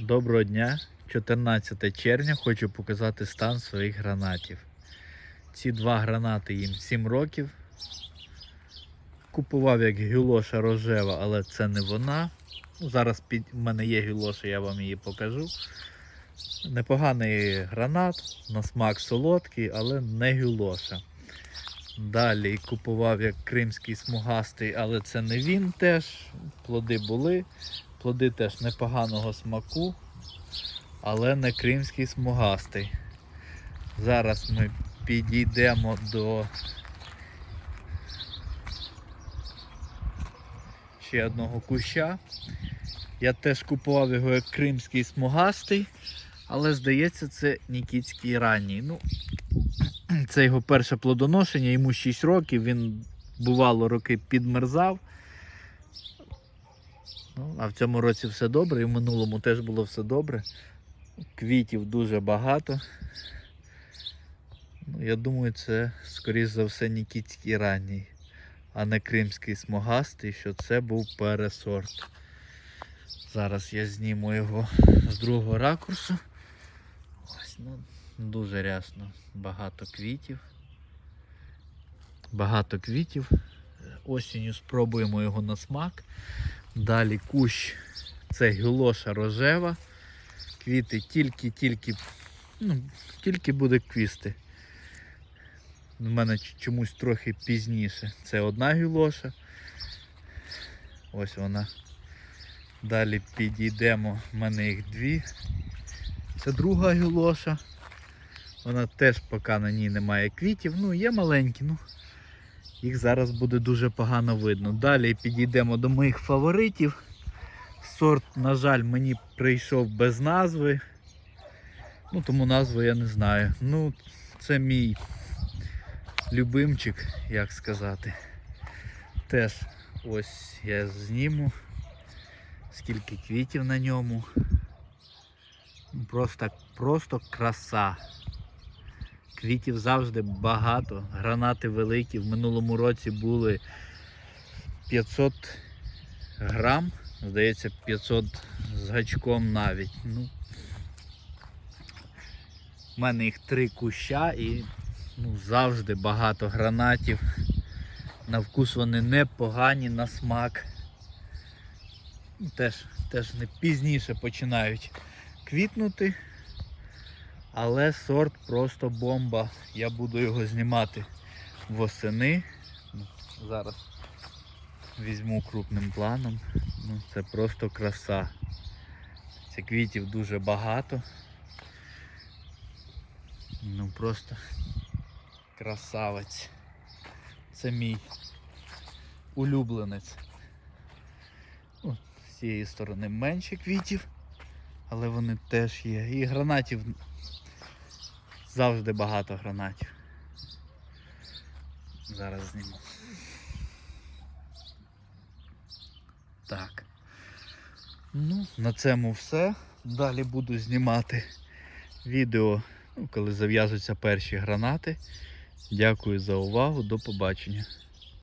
Доброго дня, 14 червня. Хочу показати стан своїх гранатів. Ці два гранати їм 7 років. Купував як гюлоша рожева, але це не вона. Зараз під в мене є гюлоша, я вам її покажу. Непоганий гранат, на смак солодкий, але не гюлоша. Далі купував як кримський смугастий, але це не він теж. Плоди були. Плоди теж непоганого смаку, але не кримський смугастий. Зараз ми підійдемо до ще одного куща. Я теж купував його як кримський смугастий, але здається, це Нікітський ранній. Ну, це його перше плодоношення, йому 6 років, він бувало роки підмерзав. Ну, а в цьому році все добре, і в минулому теж було все добре. Квітів дуже багато. Ну, я думаю, це, скоріш за все, Нікітський ранній, а не кримський смугастий, що це був пересорт. Зараз я зніму його з другого ракурсу. Ось, ну, дуже рясно. Багато квітів. Багато квітів. Осінню спробуємо його на смак. Далі кущ це гюлоша рожева. Квіти тільки-тільки, ну, тільки буде квісти. У мене чомусь трохи пізніше. Це одна гюлоша. Ось вона. Далі підійдемо. У мене їх дві. Це друга гюлоша. Вона теж поки на ній немає квітів. Ну, є маленькі, ну їх зараз буде дуже погано видно. Далі підійдемо до моїх фаворитів. Сорт, на жаль, мені прийшов без назви. Ну, тому назву я не знаю. Ну, це мій любимчик, як сказати. Теж ось я зніму, скільки квітів на ньому. Просто, просто краса. Квітів завжди багато, гранати великі. В минулому році були 500 грам, здається, 500 з гачком навіть. Ну, у мене їх три куща і ну, завжди багато гранатів. На вкус вони непогані, на смак. Теж, теж не пізніше починають квітнути. Але сорт просто бомба. Я буду його знімати восени. Ну, Зараз візьму крупним планом. Ну, це просто краса. Це квітів дуже багато. Ну просто красавець. Це мій улюбленець. З цієї сторони менше квітів, але вони теж є. І гранатів Завжди багато гранатів. Зараз зніму. Так. Ну, на цьому все. Далі буду знімати відео, ну, коли зав'яжуться перші гранати. Дякую за увагу. До побачення.